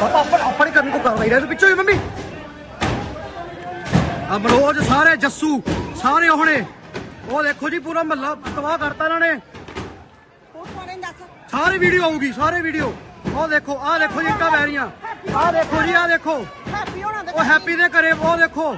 ਪਾਪਾ ਆਪਾਂ ਆਪਾਂ ਨਹੀਂ ਕਰਨੀ ਕੋ ਕਾਰਵਾਈ ਰਹਿ ਪਿੱਛੇ ਮੰਮੀ। ਆ ਮਨੋਜ ਸਾਰੇ ਜੱਸੂ, ਸਾਰੇ ਉਹਨੇ। ਉਹ ਦੇਖੋ ਜੀ, ਪੂਰਾ ਮਹੱਲਾ ਤਬਾਹ ਕਰਤਾ ਇਹਨਾਂ ਨੇ। ਸਾਰੇ ਵੀਡੀਓ ਆਊਗੀ, ਸਾਰੇ ਵੀਡੀਓ। ਉਹ ਦੇਖੋ, ਆਹ ਦੇਖੋ ਜੀ ਇੱਟਾਂ ਪੈ ਆਹ ਦੇਖੋ ਜੀ, ਆਹ ਦੇਖੋ। ਉਹ ਹੈਪੀ ਦੇ ਘਰੇ, ਉਹ ਦੇਖੋ।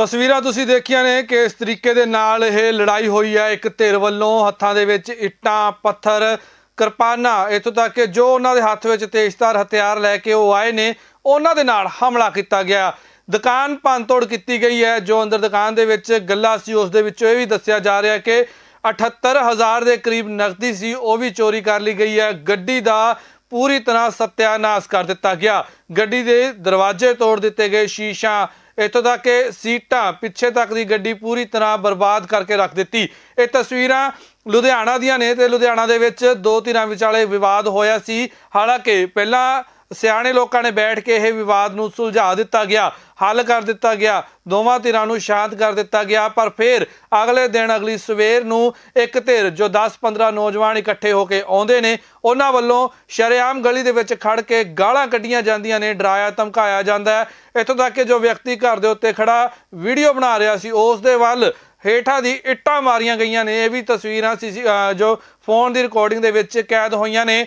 ਤਸਵੀਰਾਂ ਤੁਸੀਂ ਦੇਖੀਆਂ ਨੇ ਕਿ ਇਸ ਤਰੀਕੇ ਦੇ ਨਾਲ ਇਹ ਲੜਾਈ ਹੋਈ ਹੈ। ਇੱਕ ਧਿਰ ਵੱਲੋਂ ਹੱਥਾਂ ਦੇ ਵਿੱਚ ਇੱਟਾਂ, ਪੱਥਰ, ਕਿਰਪਾਨਾਂ, ਇੱਥੋਂ ਤੱਕ ਕਿ ਜੋ ਉਹਨਾਂ ਦੇ ਹੱਥ ਵਿੱਚ ਤੇਜ਼ਧਾਰ ਹਥਿਆਰ ਲੈ ਕੇ ਉਹ ਆਏ ਨੇ, ਉਹਨਾਂ ਦੇ ਨਾਲ ਹਮਲਾ ਕੀਤਾ ਗਿਆ। ਦੁਕਾਨ ਭੰਨਤੋੜ ਕੀਤੀ ਗਈ ਹੈ। ਜੋ ਅੰਦਰ ਦੁਕਾਨ ਦੇ ਵਿੱਚ ਗੱਲਾ ਸੀ, ਉਸ ਦੇ ਵਿੱਚੋਂ ਇਹ ਵੀ ਦੱਸਿਆ ਜਾ ਰਿਹਾ ਕਿ 78000 ਦੇ ਕਰੀਬ ਨਕਦੀ ਸੀ, ਉਹ ਵੀ ਚੋਰੀ ਕਰ ਲਈ ਗਈ ਹੈ। ਗੱਡੀ ਦਾ ਪੂਰੀ ਤਰ੍ਹਾਂ ਸਤਿਆਨਾਸ਼ ਕਰ ਦਿੱਤਾ ਗਿਆ। ਗੱਡੀ ਦੇ ਦਰਵਾਜ਼ੇ ਤੋੜ ਦਿੱਤੇ ਗਏ। ਸ਼ੀਸ਼ਾ ਇੱਥੋਂ ਤੱਕ ਕਿ ਸੀਟਾਂ ਪਿੱਛੇ ਤੱਕ ਦੀ ਗੱਡੀ ਪੂਰੀ ਤਰ੍ਹਾਂ ਬਰਬਾਦ ਕਰਕੇ ਰੱਖ ਦਿੱਤੀ। ਇਹ ਤਸਵੀਰਾਂ ਲੁਧਿਆਣਾ ਦੀਆਂ ਨੇ ਤੇ ਲੁਧਿਆਣਾ ਦੇ ਵਿੱਚ ਦੋ ਧਿਰਾਂ ਵਿਚਾਲੇ ਵਿਵਾਦ ਹੋਇਆ ਸੀ। ਹਾਲਾਂਕਿ ਪਹਿਲਾਂ ਸਿਆਣੇ ਲੋਕਾਂ ਨੇ ਬੈਠ ਕੇ ਇਹ ਵਿਵਾਦ ਨੂੰ ਸੁਲਝਾ ਦਿੱਤਾ ਗਿਆ, ਹੱਲ ਕਰ ਦਿੱਤਾ ਗਿਆ, ਦੋਵਾਂ ਧਿਰਾਂ ਨੂੰ ਸ਼ਾਂਤ ਕਰ ਦਿੱਤਾ ਗਿਆ, ਪਰ ਫਿਰ ਅਗਲੇ ਦਿਨ, ਅਗਲੀ ਸਵੇਰ ਨੂੰ ਇੱਕ ਧਿਰ ਜੋ 10-15 ਨੌਜਵਾਨ ਇਕੱਠੇ ਹੋ ਕੇ ਆਉਂਦੇ ਨੇ, ਉਹਨਾਂ ਵੱਲੋਂ ਸ਼ਰੇਆਮ ਗਲੀ ਦੇ ਵਿੱਚ ਖੜ ਕੇ ਗਾਲਾਂ ਕੱਢੀਆਂ ਜਾਂਦੀਆਂ ਨੇ, ਡਰਾਇਆ, ਧਮਕਾਇਆ ਜਾਂਦਾ ਹੈ। ਇੱਥੋਂ ਤੱਕ ਕਿ ਜੋ ਵਿਅਕਤੀ ਘਰ ਦੇ ਉੱਤੇ ਖੜਾ ਵੀਡੀਓ ਬਣਾ ਰਿਹਾ ਸੀ, ਉਸ ਦੇ ਵੱਲ ਹੇਠਾਂ ਦੀ ਇੱਟਾਂ ਮਾਰੀਆਂ ਗਈਆਂ ਨੇ, ਇਹ ਵੀ ਤਸਵੀਰਾਂ ਸੀ ਜੋ ਫੋਨ ਦੀ ਰਿਕਾਰਡਿੰਗ ਦੇ ਵਿੱਚ ਕੈਦ ਹੋਈਆਂ ਨੇ।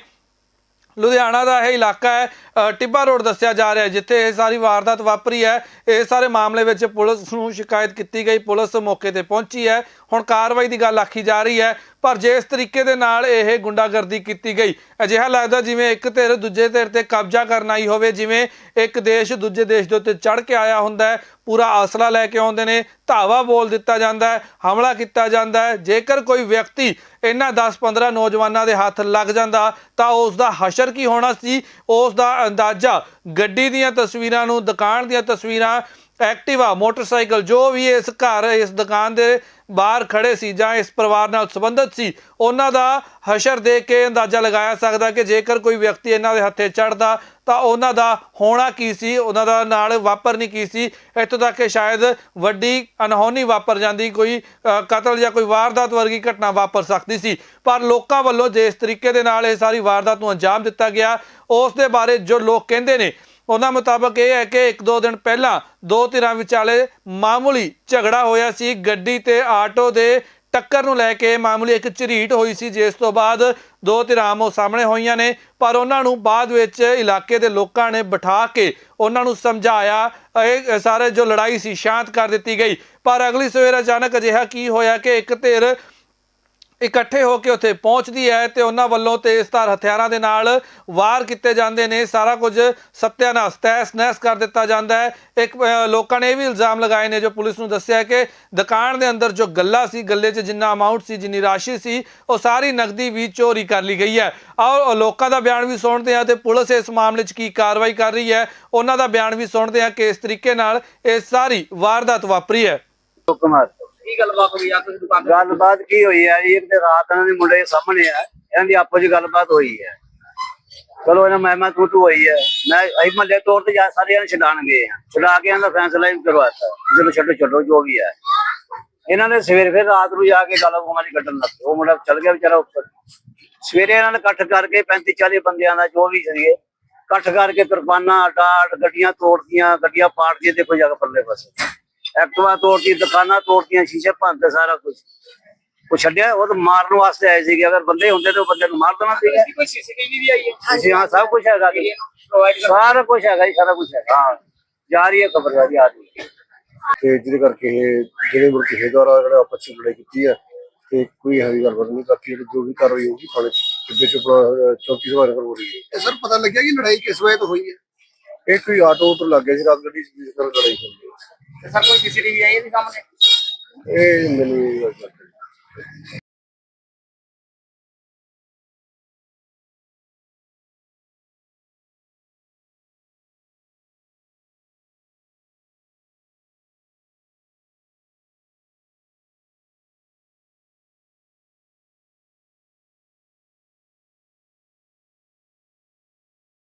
ਲੁਧਿਆਣਾ ਦਾ ਇਹ ਇਲਾਕਾ ਹੈ ਟਿੱਬਾ ਰੋਡ ਦੱਸਿਆ ਜਾ ਰਿਹਾ ਹੈ, ਜਿੱਥੇ ਇਹ ਸਾਰੀ ਵਾਰਦਾਤ ਵਾਪਰੀ ਹੈ। ਇਹ ਸਾਰੇ ਮਾਮਲੇ ਵਿੱਚ ਪੁਲਿਸ ਨੂੰ ਸ਼ਿਕਾਇਤ ਕੀਤੀ ਗਈ, ਪੁਲਿਸ ਮੌਕੇ ਤੇ ਪਹੁੰਚੀ ਹੈ। ਹੁਣ ਕਾਰਵਾਈ ਦੀ ਗੱਲ ਆਖੀ ਜਾ ਰਹੀ ਹੈ, ਪਰ ਜੇ ਇਸ ਤਰੀਕੇ ਦੇ ਨਾਲ ਇਹ ਗੁੰਡਾਗਰਦੀ ਕੀਤੀ ਗਈ, ਅਜਿਹਾ ਲੱਗਦਾ ਜਿਵੇਂ ਇੱਕ ਧਿਰ ਦੂਜੇ ਧਿਰ ਤੇ ਕਬਜ਼ਾ ਕਰਨ ਆਈ ਹੋਵੇ, ਜਿਵੇਂ ਇੱਕ ਦੇਸ਼ ਦੂਜੇ ਦੇਸ਼ ਦੇ ਉੱਤੇ ਚੜ ਕੇ ਆਇਆ ਹੁੰਦਾ ਹੈ, ਪੂਰਾ ਆਸਲਾ ਲੈ ਕੇ ਆਉਂਦੇ ਨੇ, ਧਾਵਾ ਬੋਲ ਦਿੱਤਾ ਜਾਂਦਾ ਹੈ, ਹਮਲਾ ਕੀਤਾ ਜਾਂਦਾ ਹੈ, ਜੇਕਰ ਕੋਈ ਵਿਅਕਤੀ ਇਹਨਾਂ 10-15 ਨੌਜਵਾਨਾਂ ਦੇ ਹੱਥ ਲੱਗ ਜਾਂਦਾ, ਤਾਂ ਉਸ ਦਾ ਹਸ਼ਰ ਕੀ ਹੋਣਾ ਸੀ? ਉਸ ਦਾ ਅੰਦਾਜ਼ਾ ਗੱਡੀ ਦੀਆਂ ਤਸਵੀਰਾਂ ਨੂੰ, ਦੁਕਾਨ ਦੀਆਂ ਤਸਵੀਰਾਂ ਐਕਟਿਵਾ, ਮੋਟਰਸਾਈਕਲ, ਜੋ ਵੀ ਇਸ ਘਰ, ਇਸ ਦੁਕਾਨ ਦੇ ਬਾਹਰ ਖੜੇ ਸੀ ਜਾਂ ਇਸ ਪਰਿਵਾਰ ਨਾਲ ਸੰਬੰਧਿਤ ਸੀ, ਉਹਨਾਂ ਦਾ ਹਸ਼ਰ ਦੇ ਕੇ ਅੰਦਾਜ਼ਾ ਲਗਾਇਆ ਸਕਦਾ ਕਿ ਜੇਕਰ ਕੋਈ ਵਿਅਕਤੀ ਇਹਨਾਂ ਦੇ ਹੱਥੇ ਚੜਦਾ ਤਾਂ ਉਹਨਾਂ ਦਾ ਹੋਣਾ ਕੀ ਸੀ, ਉਹਨਾਂ ਦਾ ਨਾਲ ਵਾਪਰਨੀ ਕੀ ਸੀ, ਇੱਥੋਂ ਤੱਕ ਕਿ ਸ਼ਾਇਦ ਵੱਡੀ ਅਨਹੋਨੀ ਵਾਪਰ ਜਾਂਦੀ, ਕੋਈ ਕਤਲ ਜਾਂ ਕੋਈ ਵਾਰਦਾਤ ਵਰਗੀ ਘਟਨਾ ਵਾਪਰ ਸਕਦੀ ਸੀ। ਪਰ ਲੋਕਾਂ ਵੱਲੋਂ ਜਿਸ ਤਰੀਕੇ ਦੇ ਨਾਲ ਇਹ ਸਾਰੀ ਵਾਰਦਾਤ ਨੂੰ ਅੰਜਾਮ ਦਿੱਤਾ ਗਿਆ, ਉਸ ਦੇ ਬਾਰੇ ਜੋ ਲੋਕ ਕਹਿੰਦੇ ਨੇ ਉਹਨਾਂ ਮੁਤਾਬਕ ਇਹ ਹੈ ਕਿ ਇੱਕ ਦੋ ਦਿਨ ਪਹਿਲਾਂ ਦੋ ਧਿਰਾਂ ਵਿਚਾਲੇ ਮਾਮੂਲੀ ਝਗੜਾ ਹੋਇਆ ਸੀ। ਗੱਡੀ ਤੇ ਆਟੋ ਦੇ ਟੱਕਰ ਨੂੰ ਲੈ ਕੇ ਮਾਮੂਲੀ ਇੱਕ ਝਰੀਟ ਹੋਈ ਸੀ। ਜਿਸ ਤੋਂ ਬਾਅਦ ਦੋ ਧਿਰਾਂ ਆਮੋ ਸਾਹਮਣੇ ਹੋਈਆਂ ਨੇ, ਪਰ ਉਹਨਾਂ ਨੂੰ ਬਾਅਦ ਵਿੱਚ ਇਲਾਕੇ ਦੇ ਲੋਕਾਂ ਨੇ ਬਿਠਾ ਕੇ ਉਹਨਾਂ ਨੂੰ ਸਮਝਾਇਆ। ਇਹ ਸਾਰੇ ਜੋ ਲੜਾਈ ਸੀ, ਸ਼ਾਂਤ ਕਰ ਦਿੱਤੀ ਗਈ। ਪਰ ਅਗਲੀ ਸਵੇਰ ਅਚਾਨਕ ਅਜਿਹਾ ਕੀ ਹੋਇਆ ਕਿ ਇੱਕ ਧਿਰ ਇਕੱਠੇ ਹੋ ਕੇ ਉੱਥੇ ਪਹੁੰਚਦੀ ਹੈ ਤੇ ਉਹਨਾਂ ਵੱਲੋਂ ਤੇਜ਼ਧਾਰ ਹਥਿਆਰਾਂ ਦੇ ਨਾਲ ਵਾਰ ਕੀਤੇ ਜਾਂਦੇ ਨੇ। ਸਾਰਾ ਕੁਝ ਸਤਿਆਨਾਸ਼, ਤਹਿਸ ਨਹਿਸ ਕਰ ਦਿੱਤਾ ਜਾਂਦਾ ਹੈ। ਇੱਕ ਲੋਕਾਂ ਨੇ ਇਹ ਵੀ ਇਲਜ਼ਾਮ ਲਗਾਏ ਨੇ, ਜੋ ਪੁਲਿਸ ਨੂੰ ਦੱਸਿਆ ਕਿ ਦੁਕਾਨ ਦੇ ਅੰਦਰ ਜੋ ਗੱਲਾ ਸੀ, ਗੱਲੇ 'ਚ ਜਿੰਨਾ ਅਮਾਉਂਟ ਸੀ, ਜਿੰਨੀ ਰਾਸ਼ੀ ਸੀ, ਉਹ ਸਾਰੀ ਨਕਦੀ ਵੀ ਚੋਰੀ ਕਰ ਲਈ ਗਈ ਹੈ। ਔਰ ਲੋਕਾਂ ਦਾ ਬਿਆਨ ਵੀ ਸੁਣਦੇ ਹਾਂ ਤੇ ਪੁਲਿਸ ਇਸ ਮਾਮਲੇ 'ਚ ਕੀ ਕਾਰਵਾਈ ਕਰ ਰਹੀ ਹੈ, ਉਹਨਾਂ ਦਾ ਬਿਆਨ ਵੀ ਸੁਣਦੇ ਹਾਂ ਕਿ ਇਸ ਤਰੀਕੇ ਨਾਲ ਇਹ ਸਾਰੀ ਵਾਰਦਾਤ ਵਾਪਰੀ ਹੈ। ਕੁਮਾਰ। ਕੀ ਗੱਲਬਾਤ ਹੋਈ ਆ ਤੁਸੀਂ ਦੁਕਾਨ ਗੱਲਬਾਤ ਕੀ ਹੋਈ ਹੈ ਜੀ? ਤੇ ਰਾਤ ਇਹਨਾਂ ਦੇ ਮੁੰਡੇ ਸਾਹਮਣੇ ਆ, ਇਹਨਾਂ ਦੀ ਆਪਸ ਵਿੱਚ ਗੱਲਬਾਤ ਹੋਈ ਹੈ ਚਲੋ ਇਹਨਾਂ ਮੈਂ ਮੈਂ ਹੋਈ ਹੈ ਮੈਂ ਅਸੀਂ ਮੱਲੇ ਤੌਰ ਤੇ ਜਾ ਸਾਰੇ ਇਹਨਾਂ ਛਡਾਣ ਗਏ ਆ। ਛਡਾ ਕੇ ਇਹਨਾਂ ਦਾ ਫੈਸਲਾ ਹੀ ਕਰਵਾਤਾ ਚਲੋ ਛੱਡੋ ਛੱਡੋ, ਜੋ ਵੀ ਹੈ ਇਹਨਾਂ ਨੇ ਸਵੇਰ ਫਿਰ ਰਾਤ ਨੂੰ ਜਾ ਕੇ ਗੱਲ ਉਹਨਾਂ ਕੱਢਣ ਲੱਗੇ ਉਹ ਮੁੰਡਾ ਚੱਲ ਗਿਆ ਵਿਚਾਰਾ ਉੱਪਰ। ਸਵੇਰੇ ਇਹਨਾਂ ਨੇ ਇਕੱਠ ਕਰਕੇ 35 40 ਬੰਦਿਆਂ ਦਾ ਜੋ ਵੀ ਸੀਗੇ, ਇਕੱਠ ਕਰਕੇ ਕਿਰਪਾਨਾਂ, ਡਾਟ, ਗੱਡੀਆਂ ਤੋੜਦੀਆਂ ਗੱਡੀਆਂ ਪਾੜਤੀਆਂ, ਦੇਖੋ ਜਾ ਕੇ ਪਰਲੇ ਪਾਸੇ। ਐਕਟਿਵਾ ਤੋੜਤੀ ਦੁਕਾਨਾਂ ਤੋੜਤੀਆਂ ਸ਼ੀਸ਼ੇ ਭੰਨਤੇ ਸਾਰਾ ਕੁਝ ਉਹ ਛੱਡਿਆ ਉਹ ਤਾਂ ਮਾਰਨ ਵਾਸਤੇ ਆਏ ਸੀਗੇ। ਅਗਰ ਬੰਦੇ ਹੁੰਦੇ ਤਾਂ ਉਹ ਬੰਦੇ ਨੂੰ ਮਾਰ ਦੇਣਾ ਸੀਗਾ। ਕੋਈ ਸੀਸੀਟੀਵੀ ਵੀ ਆਈ ਹੈ? ਅਸੀਂ ਹਾਂ ਸਭ ਕੁਝ ਹੈਗਾ ਜੀ। ਸਾਰਾ ਕੁਝ ਹੈਗਾ ਜੀ ਸਾਰਾ ਕੁਝ ਹੈਗਾ। ਹਾਂ ਜਾ ਰਹੀ ਹੈ ਖਬਰਦਾਰੀ ਆ ਰਹੀ ਤੇ ਜਿਹਦੇ ਕਰਕੇ ਇਹ ਜਿਹੜੇ ਮੁੜ ਕੇ ਦੁਆਰਾ ਜਿਹੜਾ ਆਪਸ ਵਿੱਚ ਲੜਾਈ ਕੀਤੀ ਹੈ ਤੇ ਕੋਈ ਹੈਗੀ ਗੱਲਬਾਤ ਨਹੀਂ ਬਾਕੀ ਜੋ ਵੀ ਕਾਰਵਾਈ ਹੋਊਗੀ ਥਾਣੇ ਟਿੱਬੇ ਚ ਆਪਣਾ ਚੌਕੀ ਸਵਾਰ ਕਰ ਹੋ ਰਹੀ ਹੈ। ਸਰ ਪਤਾ ਲੱਗਿਆ ਕਿ ਲੜਾਈ ਕਿਸ ਵਜ੍ਹਾ ਤੋਂ ਹੋਈ ਹੈ? ਇਹ ਕੋਈ ਆਟੋ ਤੋਂ ਲੱਗ ਗਿਆ ਸੀ ਰਾਤ ਗੱਡੀ ਜਿਸ ਨਾਲ ਲੜਾਈ ਹੋਈ ਹੈ। ਸਰ ਕੋਈ ਸੀਸੀਟੀਵੀ ਆਈ ਹੈ ਇਹਦੇ ਸਾਹਮਣੇ ਇਹ ਮੈਨੂੰ ਇਹ ਗੱਲ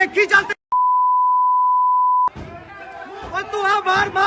ਨਹੀਂ ਕੀ ਚੱਲਦੇ ਓਏ ਤੂੰ ਆ ਮਾਰ ਮਾਰ